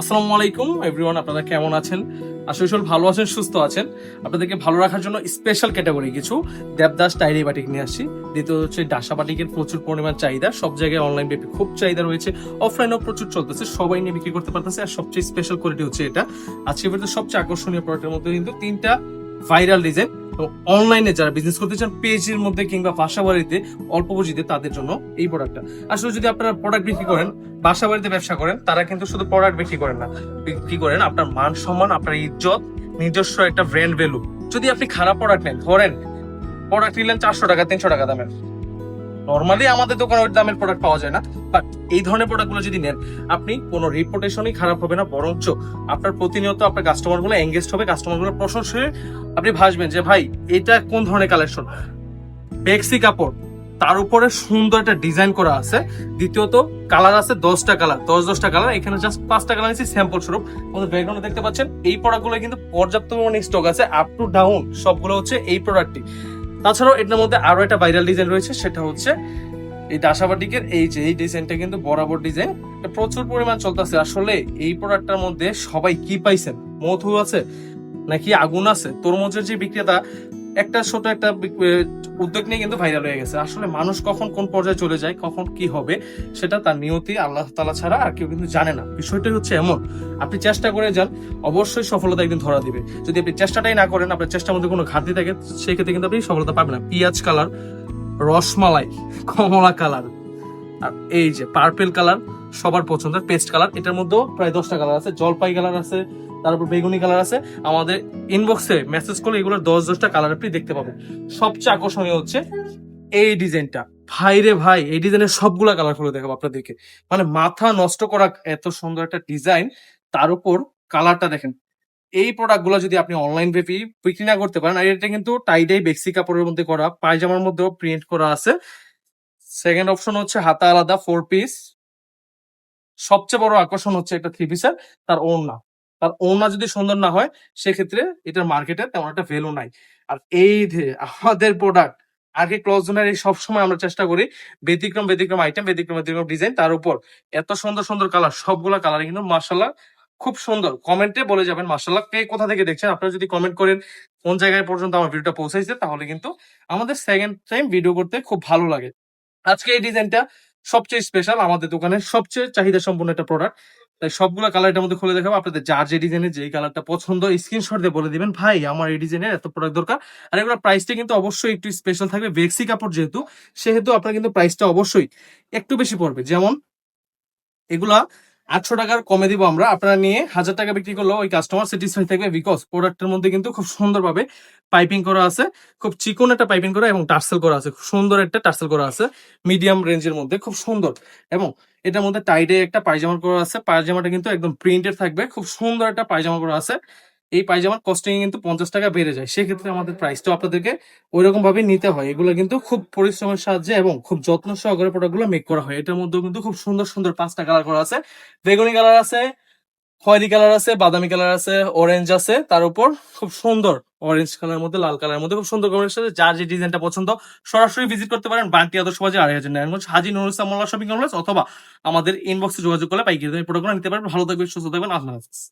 আসসালামু আলাইকুম এভরিওয়ান আপনারা কেমন আছেন? সবাই ভালো আছেন, সুস্থ আছেন। আপনাদেরকে ভালো রাখার জন্য স্পেশাল ক্যাটাগরি কিছু দেবদাস টাইরি বাটিক নিয়ে আসছি। দ্বিতীয় হচ্ছে ডাসা বাটিকের প্রচুর পরিমাণ চাহিদা। সব জায়গায় অনলাইন ব্যাপী খুব চাহিদা রয়েছে। অফলাইনেও প্রচুর চলতেছে। সবাই নিয়ে বিক্রি করতে পারতেছে। আর সবচেয়ে স্পেশাল কোয়ালিটি হচ্ছে এটা। আজকে সবচেয়ে আকর্ষণীয় প্রোডাক্টের মধ্যে কিন্তু তিনটা ভাইরাল ডিজাইন অনলাইনে যারা বিজনেস করতে চান, পেজের মধ্যে কিংবা বাসা বাড়িতে অল্প পুঁজিতে তাদের জন্য এই প্রোডাক্টটা আসলে যদি আপনারা প্রোডাক্ট বিক্রি করেন বাসা বাড়িতে ব্যবসা করেন, তারা কিন্তু শুধু প্রোডাক্ট বিক্রি করেন না। বিক্রি করেন আপনার মান সম্মান, আপনার ইজ্জত, নিজস্ব একটা ব্র্যান্ড ভ্যালু যদি আপনি খারাপ প্রোডাক্ট নেন, ধরেন প্রোডাক্ট নিলেন চারশো টাকা, তিনশো টাকা দামের। নর্মালি আমাদের দোকানে ওই দামের প্রোডাক্ট পাওয়া যায় না বাট এই ধরনের প্রোডাক্টগুলো যদি নেন, আপনি কোনো রিপোর্টেশনই খারাপ হবে না, বরঞ্চ আপনার প্রতিনিয়ত আপনার কাস্টমারগুলো এঙ্গেজ হবে কাস্টমারগুলো প্রশংসা আপনি ভাসবেন যে, ভাই, এটা কোন ধরনের কালেকশন বেক্সি কাপড়, তার উপরে সুন্দর একটা ডিজাইন করা আছে। দ্বিতীয়ত কালার আছে দশটা কালার দশ দশটা কালার এখানে জাস্ট পাঁচটা কালার আছে স্যাম্পল স্বরূপ। আমাদের ব্যাকগ্রাউন্ডে দেখতে পাচ্ছেন, এই প্রোডাক্টগুলো কিন্তু পর্যাপ্ত পরিমাণে স্টক আছে আপ টু ডাউন সবগুলো হচ্ছে এই প্রোডাক্টটি তাছাড়াও এটার মধ্যে আরও একটা ভাইরাল ডিজাইন রয়েছে, সেটা হচ্ছে এই দাসাবাটিকের, এই যে, এই ডিজাইনটা কিন্তু বরাবর ডিজাইন প্রচুর পরিমাণ চলতেছে। আসলে এই প্রোডাক্টটার মধ্যে সবাই কি পাইছেন? মধু আছে নাকি আগুন আছে? তরমুজের যে বিক্রেতা, একটা ছোট একটা উদ্যোগ নিয়ে কিন্তু ভাইরাল হয়ে গেছে। আসলে মানুষ কখন কোন পর্যায়ে চলে যায়, কখন কি হবে, সেটা তার নিয়তি আল্লাহ তালা ছাড়া আর কেউ কিন্তু জানে না। বিষয়টা হচ্ছে এমন, আপনি চেষ্টা করে যান, অবশ্যই সফলতা একদিন ধরা দিবে। যদি আপনি চেষ্টাটাই না করেন, আপনার চেষ্টার মধ্যে কোনো ঘাটতি থাকে, সেক্ষেত্রে কিন্তু আপনি সফলতা পাবেন না। পিঁয়াজ কালার, রসমালাই, কমলা কালার, আর এই যে পার্পেল কালার, সবার পছন্দের পেস্ট কালার, এটার মধ্যেও প্রায় দশটা কালার আছে। জলপাই কালার আছে তারপর বেগুনি কালার আছে, আমাদের ইনবক্সে মেসেজ করলে এগুলোর দশ দশটা কালার আপনি দেখতে পাবেন। সবচেয়ে আকর্ষণীয় হচ্ছে এই ডিজাইনটা। ভাই রে ভাই, এই ডিজাইনের সবগুলা কালার খুলে দেখাবো আপনাদেরকে। মানে মাথা নষ্ট করা এত সুন্দর একটা ডিজাইন, তার উপর কালারটা দেখেন। এই প্রোডাক্টগুলো যদি আপনি অনলাইন ব্যাপী বিক্রি না করতে পারেন, আর এটা কিন্তু টাইডাই বেক্সি কাপড়ের মধ্যে করা, পায়জামার মধ্যেও প্রিন্ট করা আছে। সেকেন্ড অপশন হচ্ছে হাতা আলাদা ফোর পিস সবচেয়ে বড় আকর্ষণ হচ্ছে একটা থ্রি পিসের তার ওড়না। তার ওড়না যদি সুন্দর না হয়, সেক্ষেত্রে এটার মার্কেটে তেমন একটা ভ্যালু নাই। আর এই যে আমাদের প্রোডাক্ট আগে ক্লজ জোনের এই সবসময় আমরা চেষ্টা করি ব্যতিক্রম ব্যতিক্রম আইটেম ব্যতিক্রম ব্যতিক্রম ডিজাইন তার উপর এত সুন্দর সুন্দর কালার সবগুলা কালার কিন্তু মার্শাল্লাহ খুব সুন্দর। কমেন্টে বলে যাবেন মার্শাল্লাহ কে কোথা থেকে দেখছেন, আপনারা যদি কমেন্ট করেন কোন জায়গায় পর্যন্ত আমার ভিডিওটা পৌঁছাইছে, তাহলে কিন্তু আমাদের সেকেন্ড টাইম ভিডিও করতে খুব ভালো লাগে। আজকে এই ডিজাইনটা সবচেয়ে স্পেশাল আমাদের দোকানের সবচেয়ে চাহিদা সম্পন্ন একটা প্রোডাক্ট তাই সবগুলো কালার এটার মধ্যে খুলে দেখাবো। আপনাদের যার যে ডিজাইনের যে কালারটা পছন্দ স্ক্রিনশট দিয়ে বলে দিবেন, ভাই, আমার এই ডিজাইনের এত প্রোডাক্ট দরকার। আর এগুলোর প্রাইসটা কিন্তু অবশ্যই একটু স্পেশাল থাকবে। বেক্সি কাপড় যেহেতু, সেহেতু আপনার কিন্তু প্রাইসটা অবশ্যই একটু বেশি পড়বে। যেমন, এগুলা আটশো টাকার কমে দিব আমরা। আপনারা নিয়ে হাজার টাকা বিক্রি করলেও ওই কাস্টমার স্যাটিসফাই থাকবে বিকজ প্রোডাক্টের মধ্যে কিন্তু খুব সুন্দরভাবে পাইপিং করা আছে। খুব চিকন একটা পাইপিং করা এবং টার্সেল করা আছে। খুব সুন্দর একটা টার্সেল করা আছে। মিডিয়াম রেঞ্জের মধ্যে খুব সুন্দর। এবং এটার মধ্যে টাইডে একটা পায়জামা করা আছে। পায়জামাটা কিন্তু একদম প্রিন্টেড থাকবে। খুব সুন্দর একটা পায়জামা করা আছে। এই পায়জামার কস্টিং কিন্তু পঞ্চাশ টাকা বেড়ে যায়। সেক্ষেত্রে আমাদের প্রাইসটা আপনাদেরকে ওই রকম ভাবে নিতে হয়। এগুলো কিন্তু খুব পরিশ্রমের সাহায্যে এবং খুব যত্ন সহকারে প্রোডাক্টগুলো মেক করা হয়। এটার মধ্যেও কিন্তু খুব সুন্দর সুন্দর পাঁচটা কালার করা আছে। বেগুনি কালার আছে, খয়েরি কালার আছে, বাদামি কালার আছে অরেঞ্জ আছে। তার উপর খুব সুন্দর অরেঞ্জ কালার মধ্যে, লাল কালার মধ্যে খুব সুন্দর কম্বিনেশন আছে যার যে ডিজাইনটা পছন্দ, সরাসরি ভিজিট করতে পারেন বান্টি আদর্শ বাজার আড়াই হাজার নারায়ণগঞ্জ, হাজি নুরুল ইসলাম শপিং কমপ্লেক্স অথবা আমাদের ইনবক্সে যোগাযোগ করলে পাইকারি দামে প্রোডাক্টগুলো নিতে পারবেন। ভালো থাকবেন, সুস্থ থাকবেন। আল্লাহ হাফিজ।